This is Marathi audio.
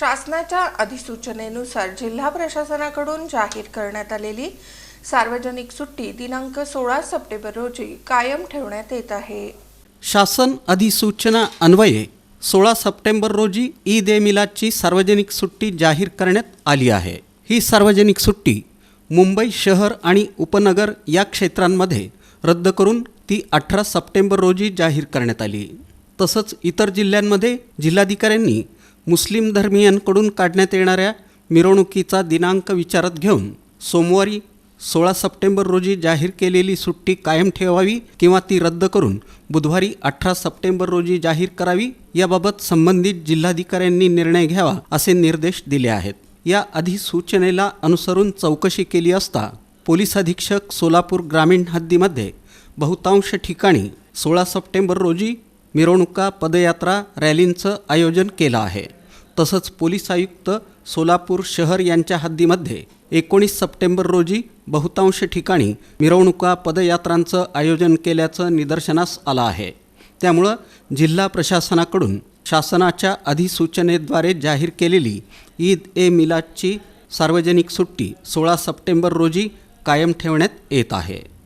शासनाच्या अधिसूचनेनुसार जिल्हा प्रशासनाकडून जाहीर करण्यात आलेली सार्वजनिक सुट्टी दिनांक सोळा सप्टेंबर रोजी कायम ठेवण्यात येत आहे. शासन अधिसूचना अन्वये सोळा सप्टेंबर रोजी ईद ए मिलादची सार्वजनिक सुट्टी जाहीर करण्यात आली आहे. ही सार्वजनिक सुट्टी मुंबई शहर आणि उपनगर या क्षेत्रांमध्ये रद्द करून ती अठरा सप्टेंबर रोजी जाहीर करण्यात आली. तसंच इतर जिल्ह्यांमध्ये जिल्हाधिकाऱ्यांनी मुस्लिम धर्मियांकडून काढण्यात येणाऱ्या मिरवणुकीचा दिनांक विचारात घेऊन सोमवारी सोळा सप्टेंबर रोजी जाहीर केलेली सुट्टी कायम ठेवावी किंवा ती रद्द करून बुधवारी अठरा सप्टेंबर रोजी जाहीर करावी याबाबत संबंधित जिल्हाधिकाऱ्यांनी निर्णय घ्यावा असे निर्देश दिले आहेत. या अधिसूचनेला अनुसरून चौकशी केली असता पोलीस अधीक्षक सोलापूर ग्रामीण हद्दीमध्ये बहुतांश ठिकाणी सोळा सप्टेंबर रोजी मिरवणुका पदयात्रा रॅलींचं आयोजन केलं आहे. तसंच पोलीस आयुक्त सोलापूर शहर यांच्या हद्दीमध्ये एकोणीस सप्टेंबर रोजी बहुतांश ठिकाणी मिरवणुका पदयात्रांचं आयोजन केल्याचं निदर्शनास आलं आहे. त्यामुळं जिल्हा प्रशासनाकडून शासनाच्या अधिसूचनेद्वारे जाहीर केलेली ईद ए मिलादची सार्वजनिक सुट्टी सोळा सप्टेंबर रोजी कायम ठेवण्यात येत आहे.